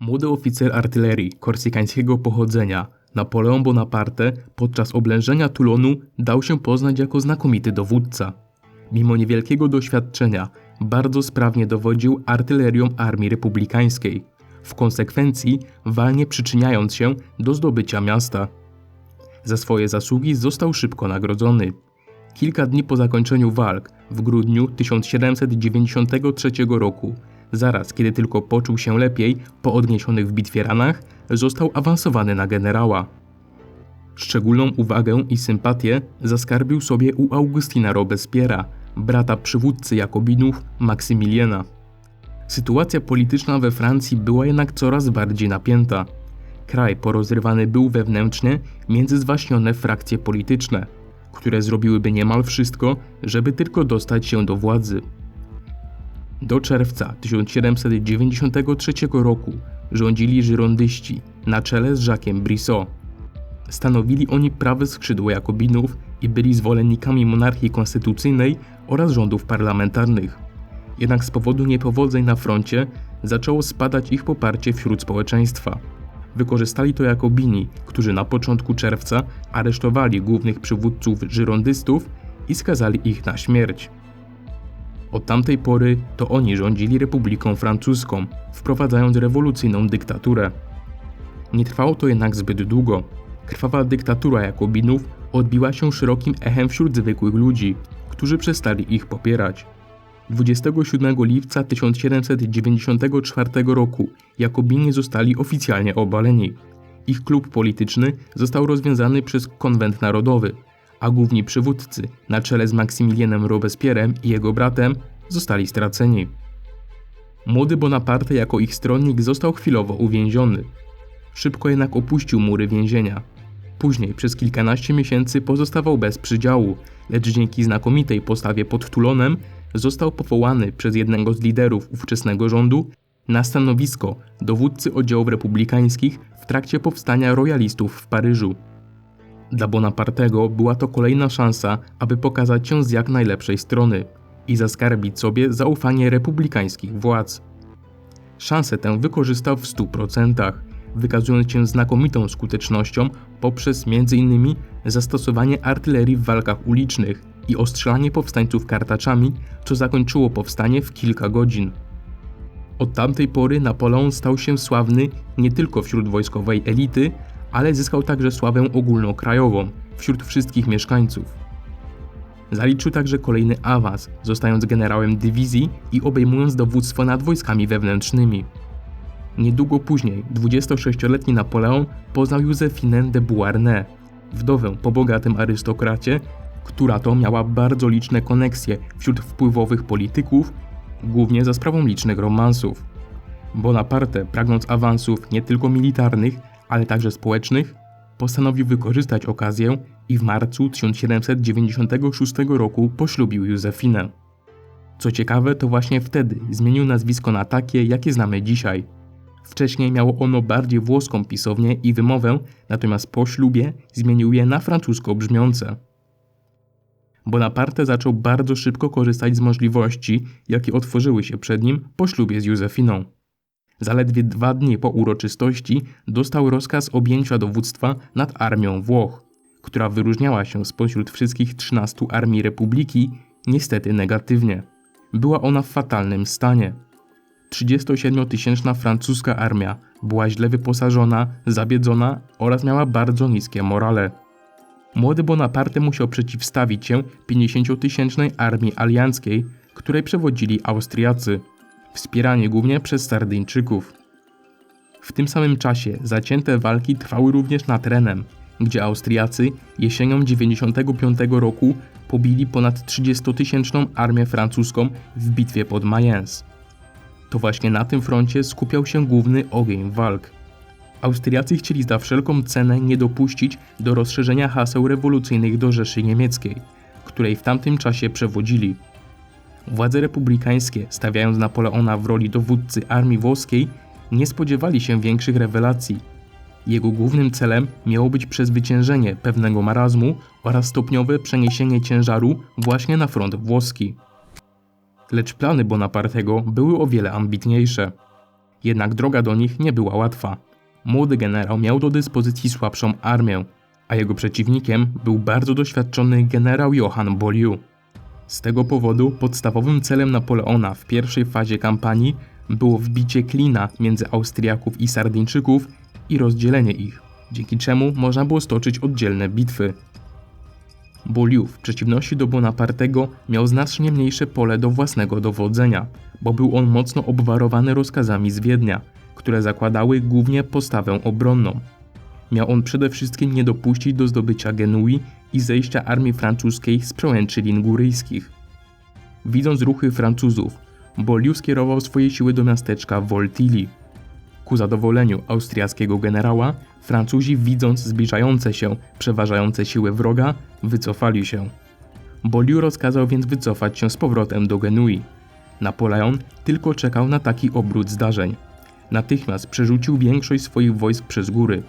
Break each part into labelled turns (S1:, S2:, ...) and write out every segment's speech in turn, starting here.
S1: Młody oficer artylerii korsykańskiego pochodzenia, Napoleon Bonaparte, podczas oblężenia Toulonu dał się poznać jako znakomity dowódca. Mimo niewielkiego doświadczenia, bardzo sprawnie dowodził artylerią Armii Republikańskiej, w konsekwencji walnie przyczyniając się do zdobycia miasta. Za swoje zasługi został szybko nagrodzony. Kilka dni po zakończeniu walk, w grudniu 1793 roku, zaraz kiedy tylko poczuł się lepiej po odniesionych w bitwie ranach, został awansowany na generała. Szczególną uwagę i sympatię zaskarbił sobie u Augustina Robespiera, brata przywódcy Jakobinów Maksymiliana. Sytuacja polityczna we Francji była jednak coraz bardziej napięta. Kraj porozrywany był wewnętrznie między zwaśnione frakcje polityczne, które zrobiłyby niemal wszystko, żeby tylko dostać się do władzy. Do czerwca 1793 roku rządzili żyrondyści na czele z Jacquesem Brissot. Stanowili oni prawe skrzydło Jakobinów i byli zwolennikami monarchii konstytucyjnej oraz rządów parlamentarnych. Jednak z powodu niepowodzeń na froncie zaczęło spadać ich poparcie wśród społeczeństwa. Wykorzystali to Jakobini, którzy na początku czerwca aresztowali głównych przywódców żyrondystów i skazali ich na śmierć. Od tamtej pory to oni rządzili Republiką Francuską, wprowadzając rewolucyjną dyktaturę. Nie trwało to jednak zbyt długo. Krwawa dyktatura Jakobinów odbiła się szerokim echem wśród zwykłych ludzi, którzy przestali ich popierać. 27 lipca 1794 roku Jakobini zostali oficjalnie obaleni. Ich klub polityczny został rozwiązany przez Konwent Narodowy, a główni przywódcy, na czele z Maksymilianem Robespierrem i jego bratem, zostali straceni. Młody Bonaparte jako ich stronnik został chwilowo uwięziony. Szybko jednak opuścił mury więzienia. Później przez kilkanaście miesięcy pozostawał bez przydziału, lecz dzięki znakomitej postawie pod Tulonem został powołany przez jednego z liderów ówczesnego rządu na stanowisko dowódcy oddziałów republikańskich w trakcie powstania royalistów w Paryżu. Dla Bonapartego była to kolejna szansa, aby pokazać się z jak najlepszej strony i zaskarbić sobie zaufanie republikańskich władz. Szansę tę wykorzystał w 100%, wykazując się znakomitą skutecznością poprzez m.in. zastosowanie artylerii w walkach ulicznych i ostrzelanie powstańców kartaczami, co zakończyło powstanie w kilka godzin. Od tamtej pory Napoleon stał się sławny nie tylko wśród wojskowej elity, ale zyskał także sławę ogólnokrajową wśród wszystkich mieszkańców. Zaliczył także kolejny awans, zostając generałem dywizji i obejmując dowództwo nad wojskami wewnętrznymi. Niedługo później 26-letni Napoleon poznał Józefinę de Beauharnais, wdowę po bogatym arystokracie, która to miała bardzo liczne koneksje wśród wpływowych polityków, głównie za sprawą licznych romansów. Bonaparte, pragnąc awansów nie tylko militarnych, ale także społecznych, postanowił wykorzystać okazję i w marcu 1796 roku poślubił Józefinę. Co ciekawe, to właśnie wtedy zmienił nazwisko na takie, jakie znamy dzisiaj. Wcześniej miało ono bardziej włoską pisownię i wymowę, natomiast po ślubie zmienił je na francusko brzmiące. Bonaparte zaczął bardzo szybko korzystać z możliwości, jakie otworzyły się przed nim po ślubie z Józefiną. Zaledwie dwa dni po uroczystości dostał rozkaz objęcia dowództwa nad armią Włoch, która wyróżniała się spośród wszystkich 13 armii Republiki niestety negatywnie. Była ona w fatalnym stanie. 37-tysięczna francuska armia była źle wyposażona, zabiedzona oraz miała bardzo niskie morale. Młody Bonaparte musiał przeciwstawić się 50-tysięcznej armii alianckiej, której przewodzili Austriacy wspierani głównie przez Sardyńczyków. W tym samym czasie zacięte walki trwały również nad Renem, gdzie Austriacy jesienią 95 roku pobili ponad 30-tysięczną armię francuską w bitwie pod Mayence. To właśnie na tym froncie skupiał się główny ogień walk. Austriacy chcieli za wszelką cenę nie dopuścić do rozszerzenia haseł rewolucyjnych do Rzeszy Niemieckiej, której w tamtym czasie przewodzili. Władze republikańskie, stawiając Napoleona w roli dowódcy armii włoskiej, nie spodziewali się większych rewelacji. Jego głównym celem miało być przezwyciężenie pewnego marazmu oraz stopniowe przeniesienie ciężaru właśnie na front włoski. Lecz plany Bonapartego były o wiele ambitniejsze. Jednak droga do nich nie była łatwa. Młody generał miał do dyspozycji słabszą armię, a jego przeciwnikiem był bardzo doświadczony generał Johann Boliu. Z tego powodu podstawowym celem Napoleona w pierwszej fazie kampanii było wbicie klina między Austriaków i Sardyńczyków i rozdzielenie ich, dzięki czemu można było stoczyć oddzielne bitwy. Boliu w przeciwności do Bonapartego miał znacznie mniejsze pole do własnego dowodzenia, bo był on mocno obwarowany rozkazami z Wiednia, które zakładały głównie postawę obronną. Miał on przede wszystkim nie dopuścić do zdobycia Genui i zejścia armii francuskiej z przełęczy Linguryjskich. Widząc ruchy Francuzów, Boliu skierował swoje siły do miasteczka Voltilly. Ku zadowoleniu austriackiego generała, Francuzi widząc zbliżające się, przeważające siły wroga, wycofali się. Boliu rozkazał więc wycofać się z powrotem do Genui. Napoleon tylko czekał na taki obrót zdarzeń. Natychmiast przerzucił większość swoich wojsk przez góry.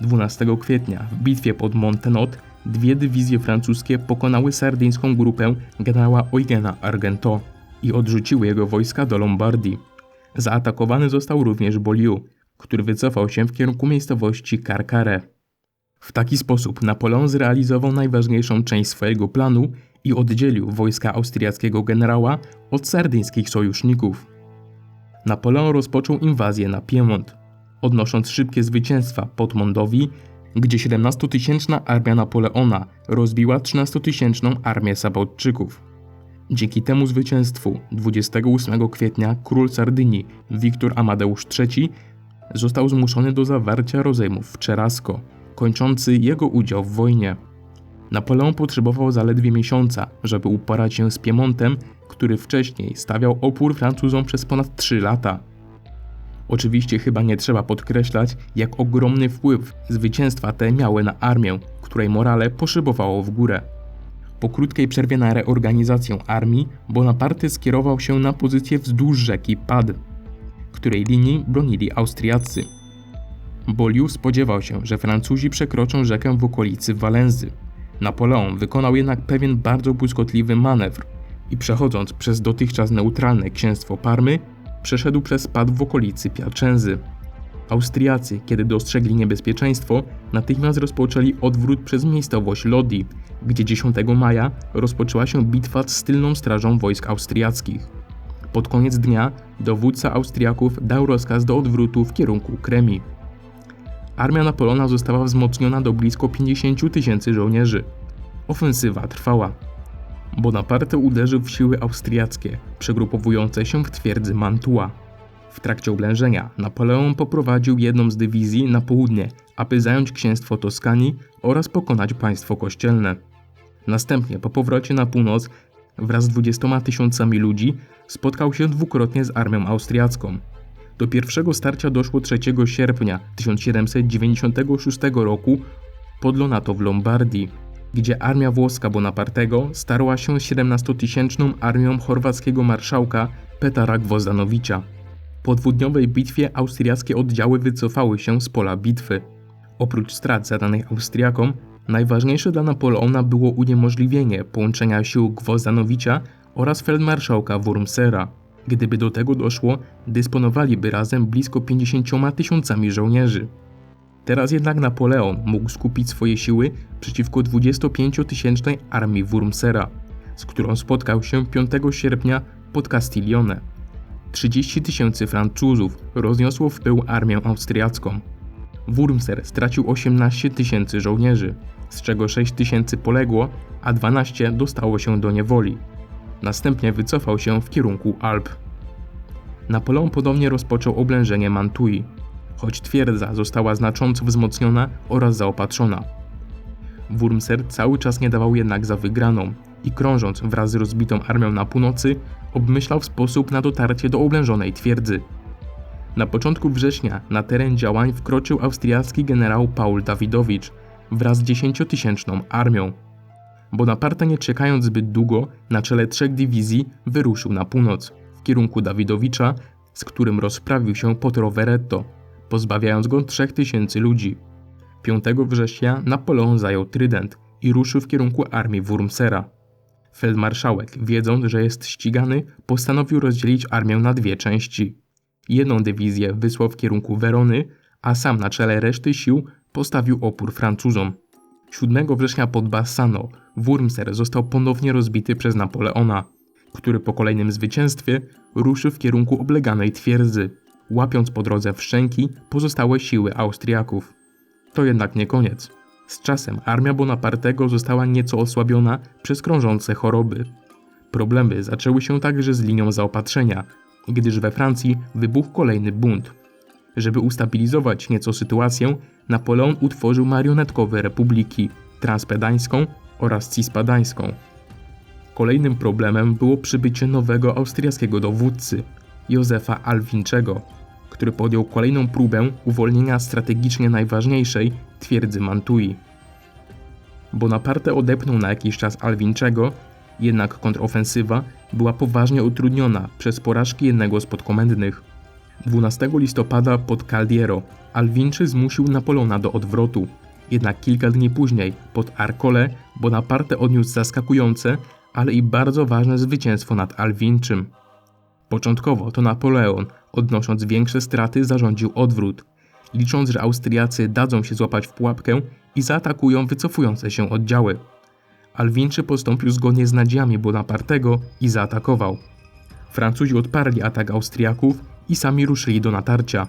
S1: 12 kwietnia w bitwie pod Montenot dwie dywizje francuskie pokonały sardyńską grupę generała Eugena Argento i odrzuciły jego wojska do Lombardii. Zaatakowany został również Boliu, który wycofał się w kierunku miejscowości Carcare. W taki sposób Napoleon zrealizował najważniejszą część swojego planu i oddzielił wojska austriackiego generała od sardyńskich sojuszników. Napoleon rozpoczął inwazję na Piemont, odnosząc szybkie zwycięstwa pod Mondowi, gdzie 17-tysięczna armia Napoleona rozbiła 13-tysięczną armię Sabotczyków. Dzięki temu zwycięstwu 28 kwietnia król Sardynii Wiktor Amadeusz III został zmuszony do zawarcia rozejmów w Czerasko, kończący jego udział w wojnie. Napoleon potrzebował zaledwie miesiąca, żeby uporać się z Piemontem, który wcześniej stawiał opór Francuzom przez ponad 3 lata. Oczywiście chyba nie trzeba podkreślać, jak ogromny wpływ zwycięstwa te miały na armię, której morale poszybowało w górę. Po krótkiej przerwie na reorganizację armii, Bonaparte skierował się na pozycję wzdłuż rzeki Pad, której linii bronili Austriacy. Boliu spodziewał się, że Francuzi przekroczą rzekę w okolicy Walenzy. Napoleon wykonał jednak pewien bardzo błyskotliwy manewr i przechodząc przez dotychczas neutralne księstwo Parmy, przeszedł przez pad w okolicy Piacenzy. Austriacy, kiedy dostrzegli niebezpieczeństwo, natychmiast rozpoczęli odwrót przez miejscowość Lodi, gdzie 10 maja rozpoczęła się bitwa z tylną strażą wojsk austriackich. Pod koniec dnia dowódca Austriaków dał rozkaz do odwrotu w kierunku Kremi. Armia Napoleona została wzmocniona do blisko 50 tysięcy żołnierzy. Ofensywa trwała. Bonaparte uderzył w siły austriackie, przegrupowujące się w twierdzy Mantua. W trakcie oblężenia Napoleon poprowadził jedną z dywizji na południe, aby zająć księstwo Toskanii oraz pokonać państwo kościelne. Następnie po powrocie na północ wraz z 20 tysiącami ludzi spotkał się dwukrotnie z armią austriacką. Do pierwszego starcia doszło 3 sierpnia 1796 roku pod Lonato w Lombardii, gdzie armia włoska Bonapartego starła się z 17-tysięczną armią chorwackiego marszałka Petara Gwozdanowicza. Po dwudniowej bitwie austriackie oddziały wycofały się z pola bitwy. Oprócz strat zadanych Austriakom, najważniejsze dla Napoleona było uniemożliwienie połączenia sił Gwozdanowicza oraz feldmarszałka Wurmsera. Gdyby do tego doszło, dysponowaliby razem blisko 50 tysiącami żołnierzy. Teraz jednak Napoleon mógł skupić swoje siły przeciwko 25-tysięcznej armii Wurmsera, z którą spotkał się 5 sierpnia pod Castiglione. 30 tysięcy Francuzów rozniosło w pył armię austriacką. Wurmser stracił 18 tysięcy żołnierzy, z czego 6 tysięcy poległo, a 12 dostało się do niewoli. Następnie wycofał się w kierunku Alp. Napoleon podobnie rozpoczął oblężenie Mantui, choć twierdza została znacząco wzmocniona oraz zaopatrzona. Wurmser cały czas nie dawał jednak za wygraną i krążąc wraz z rozbitą armią na północy, obmyślał sposób na dotarcie do oblężonej twierdzy. Na początku września na teren działań wkroczył austriacki generał Paul Dawidowicz wraz z dziesięciotysięczną armią. Bonaparte nie czekając zbyt długo, na czele trzech dywizji wyruszył na północ, w kierunku Dawidowicza, z którym rozprawił się pod Roveretto, pozbawiając go 3000 ludzi. 5 września Napoleon zajął Trydent i ruszył w kierunku armii Wurmsera. Feldmarszałek, wiedząc, że jest ścigany, postanowił rozdzielić armię na dwie części. Jedną dywizję wysłał w kierunku Werony, a sam na czele reszty sił postawił opór Francuzom. 7 września pod Bassano Wurmser został ponownie rozbity przez Napoleona, który po kolejnym zwycięstwie ruszył w kierunku obleganej twierdzy, łapiąc po drodze w szczęki pozostałe siły Austriaków. To jednak nie koniec. Z czasem armia Bonapartego została nieco osłabiona przez krążące choroby. Problemy zaczęły się także z linią zaopatrzenia, gdyż we Francji wybuchł kolejny bunt. Żeby ustabilizować nieco sytuację, Napoleon utworzył marionetkowe republiki transpedańską oraz cispadańską. Kolejnym problemem było przybycie nowego austriackiego dowódcy, Józefa Alwinczego, który podjął kolejną próbę uwolnienia strategicznie najważniejszej twierdzy Mantui. Bonaparte odepnął na jakiś czas Alwinczego, jednak kontrofensywa była poważnie utrudniona przez porażki jednego z podkomendnych. 12 listopada pod Caldiero Alwinczy zmusił Napoleona do odwrotu, jednak kilka dni później pod Arcole Bonaparte odniósł zaskakujące, ale i bardzo ważne zwycięstwo nad Alwinczym. Początkowo to Napoleon, odnosząc większe straty, zarządził odwrót, licząc, że Austriacy dadzą się złapać w pułapkę i zaatakują wycofujące się oddziały. Alwinczy postąpił zgodnie z nadziejami Bonapartego i zaatakował. Francuzi odparli atak Austriaków i sami ruszyli do natarcia.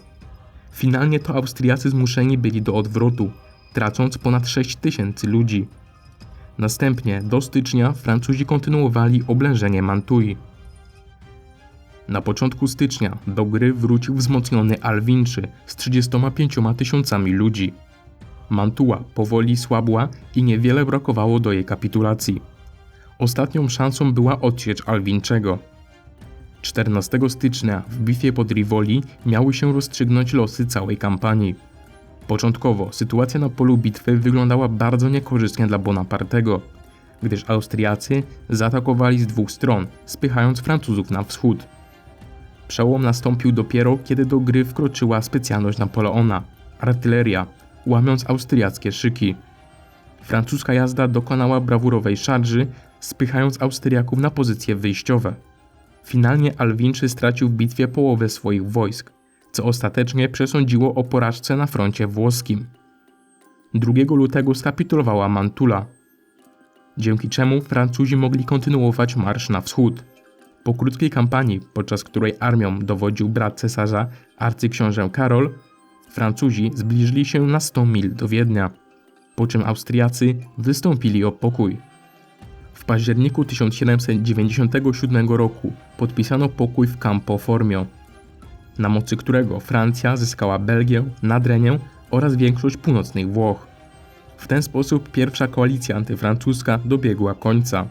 S1: Finalnie to Austriacy zmuszeni byli do odwrotu, tracąc ponad 6 tysięcy ludzi. Następnie do stycznia Francuzi kontynuowali oblężenie Mantui. Na początku stycznia do gry wrócił wzmocniony Alwinczy z 35 tysiącami ludzi. Mantua powoli słabła i niewiele brakowało do jej kapitulacji. Ostatnią szansą była odsiecz Alwinczego. 14 stycznia w bitwie pod Rivoli miały się rozstrzygnąć losy całej kampanii. Początkowo sytuacja na polu bitwy wyglądała bardzo niekorzystnie dla Bonapartego, gdyż Austriacy zaatakowali z dwóch stron, spychając Francuzów na wschód. Przełom nastąpił dopiero, kiedy do gry wkroczyła specjalność Napoleona artyleria, łamiąc austriackie szyki. Francuska jazda dokonała brawurowej szarży, spychając Austriaków na pozycje wyjściowe. Finalnie Alwinczy stracił w bitwie połowę swoich wojsk, co ostatecznie przesądziło o porażce na froncie włoskim. 2 lutego skapitulowała Mantula, dzięki czemu Francuzi mogli kontynuować marsz na wschód. Po krótkiej kampanii, podczas której armią dowodził brat cesarza, arcyksiążę Karol, Francuzi zbliżyli się na 100 mil do Wiednia, po czym Austriacy wystąpili o pokój. W październiku 1797 roku podpisano pokój w Campo Formio, na mocy którego Francja zyskała Belgię, Nadrenię oraz większość północnych Włoch. W ten sposób pierwsza koalicja antyfrancuska dobiegła końca.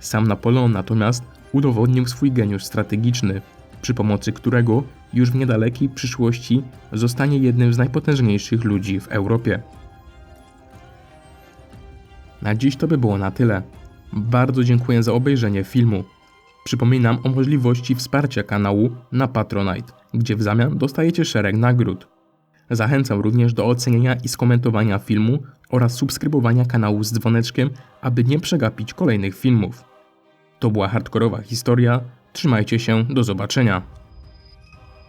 S1: Sam Napoleon natomiast udowodnił swój geniusz strategiczny, przy pomocy którego już w niedalekiej przyszłości zostanie jednym z najpotężniejszych ludzi w Europie. Na dziś to by było na tyle. Bardzo dziękuję za obejrzenie filmu. Przypominam o możliwości wsparcia kanału na Patronite, gdzie w zamian dostajecie szereg nagród. Zachęcam również do oceniania i skomentowania filmu oraz subskrybowania kanału z dzwoneczkiem, aby nie przegapić kolejnych filmów. To była hardkorowa historia. Trzymajcie się, do zobaczenia.